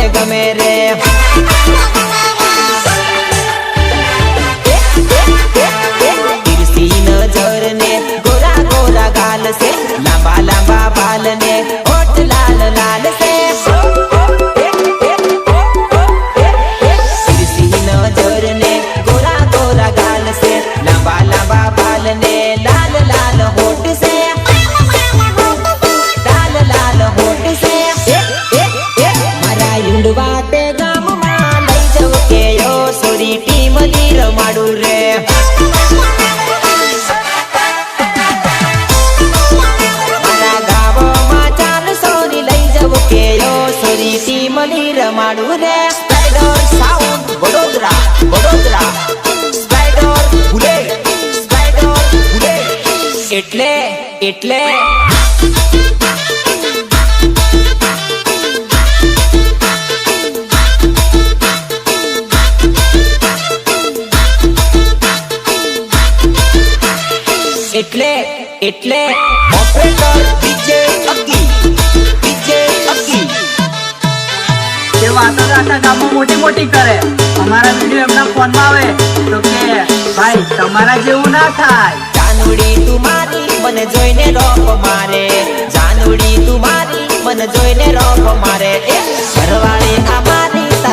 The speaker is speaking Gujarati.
મને ગમે રે. તીરસી નજર ને ગોરા ગોરા ગાલ છે લાંબા લાંબા બાલ ને સોરી રમાડું રે રમાડું રે spider sound Vadodara Vadodara spider ભૂલે સ્પાઈડર એટલે એટલે એટલે એટલે. Operator DJ Aki DJ Aki એ વાતો તો આખા ગામમાં મોટી મોટી કરે. અમારા વીડિયો એમના ફોનમાં આવે. તો કે ભાઈ તમારા જેવું ના થાય. જાનુડી તું મારી મને જોઈને રોપ મારે. જાનુડી તું મારી મને જોઈને રોપ મારે.